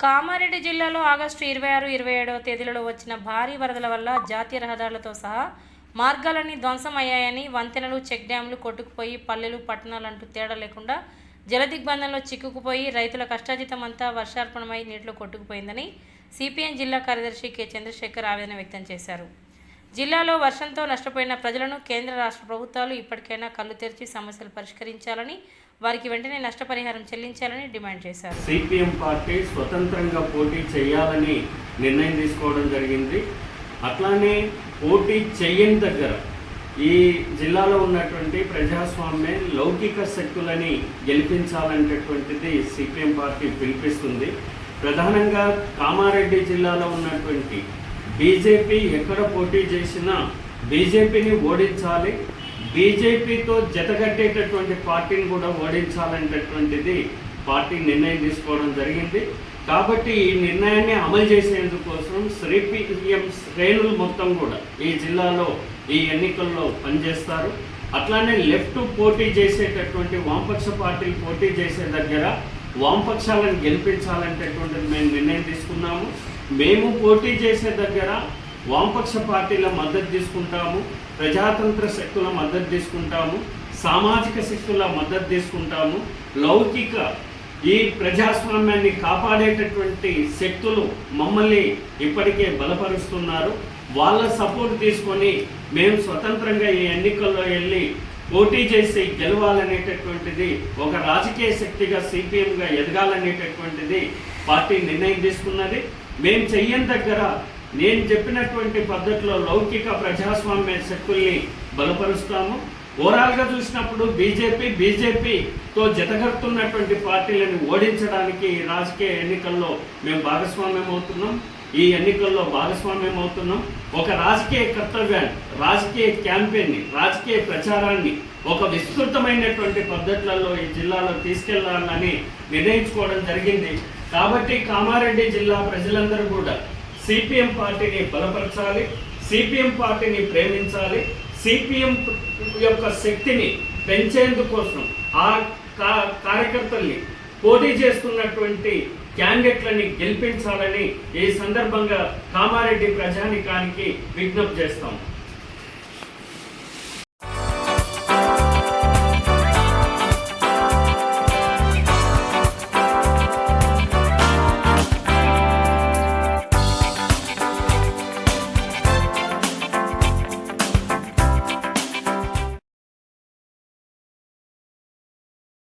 కామారెడ్డి జిల్లాలో ఆగస్టు ఇరవై ఆరు ఇరవై ఏడవ తేదీలలో వచ్చిన భారీ వరదల వల్ల జాతీయ రహదారులతో సహా మార్గాలన్నీ ధ్వంసం అయ్యాయని వంతెనలు చెక్ డ్యాంలు కొట్టుకుపోయి పల్లెలు పట్టణాలంటూ తేడా లేకుండా జలదిగ్బంధంలో చిక్కుకుపోయి రైతుల కష్టాజితం అంతా వర్షార్పణమై నీటిలో కొట్టుకుపోయిందని సిపిఎం జిల్లా కార్యదర్శి కె. చంద్రశేఖర్ ఆవేదన వ్యక్తం చేశారు. జిల్లాలో వర్షంతో నష్టపోయిన ప్రజలను కేంద్ర రాష్ట్ర ప్రభుత్వాలు ఇప్పటికైనా కళ్ళు తెరిచి సమస్యలు పరిష్కరించాలని వారికి వెంటనే నష్టపరిహారం చెల్లించాలని డిమాండ్ చేశారు. సిపిఎం పార్టీ స్వతంత్రంగా పోటీ చేయాలని నిర్ణయం తీసుకోవడం జరిగింది. అట్లానే పోటీ చేయని దగ్గర ఈ జిల్లాలో ఉన్నటువంటి ప్రజాస్వామ్య లౌకిక శక్తులని గెలిపించాలనేటటువంటిది సిపిఎం పార్టీ పిలిపిస్తుంది. ప్రధానంగా కామారెడ్డి జిల్లాలో ఉన్నటువంటి బీజేపీ ఎక్కడ పోటీ చేసినా బీజేపీని ఓడించాలి. బీజేపీతో జతగట్టేటటువంటి పార్టీని కూడా ఓడించాలనేటటువంటిది పార్టీ నిర్ణయం తీసుకోవడం జరిగింది. కాబట్టి ఈ నిర్ణయాన్ని అమలు చేసేందుకోసం శ్రీపీఎం శ్రేణులు మొత్తం కూడా ఈ జిల్లాలో ఈ ఎన్నికల్లో పనిచేస్తారు. అట్లానే లెఫ్ట్ పోటీ చేసేటటువంటి వామపక్ష పార్టీలు పోటీ చేసే దగ్గర వామపక్షాలను గెలిపించాలనేటటువంటిది మేము నిర్ణయం తీసుకున్నాము. మేము పోటీ చేసే దగ్గర వామపక్ష పార్టీల మద్దతు తీసుకుంటాము. ప్రజాతంత్ర శక్తుల మద్దతు తీసుకుంటాము. సామాజిక శక్తుల మద్దతు తీసుకుంటాము. లౌకిక ఈ ప్రజాస్వామ్యాన్ని కాపాడేటటువంటి శక్తులు మమ్మల్ని ఇప్పటికే బలపరుస్తున్నారు. వాళ్ళ సపోర్ట్ తీసుకొని మేము స్వతంత్రంగా ఈ ఎన్నికల్లో వెళ్ళి పోటీ చేసి గెలవాలనేటటువంటిది ఒక రాజకీయ శక్తిగా సిపిఎంగా ఎదగాలనేటటువంటిది పార్టీ నిర్ణయం తీసుకున్నది. మేము చెయ్యని దగ్గర నేను చెప్పినటువంటి పద్ధతిలో లౌకిక ప్రజాస్వామ్య శక్తుల్ని బలపరుస్తాము. ఓవరాల్గా చూసినప్పుడు బీజేపీ బీజేపీతో జతగడుతున్నటువంటి పార్టీలను ఓడించడానికి రాజకీయ ఎన్నికల్లో మేము భాగస్వామ్యం అవుతున్నాం. ఈ ఎన్నికల్లో భాగస్వామ్యం అవుతున్నాం. ఒక రాజకీయ కర్తవ్యాన్ని రాజకీయ క్యాంపెయిన్ని రాజకీయ ప్రచారాన్ని ఒక విస్తృతమైనటువంటి పద్ధతులలో ఈ జిల్లాలో తీసుకెళ్ళాలని నిర్ణయించుకోవడం జరిగింది. కాబట్టి కామారెడ్డి జిల్లా ప్రజలందరూ కూడా సిపిఎం పార్టీని బలపరచాలి సిపిఎం పార్టీని ప్రేమించాలి సిపిఎం యొక్క శక్తిని పెంచేందుకోసం ఆ కా- కార్యకర్తల్ని పోటీ చేస్తున్నటువంటి క్యాండిడేట్లని గెలిపించాలని ఈ సందర్భంగా కామారెడ్డి ప్రజానికానికి విజ్ఞప్తి చేస్తాం.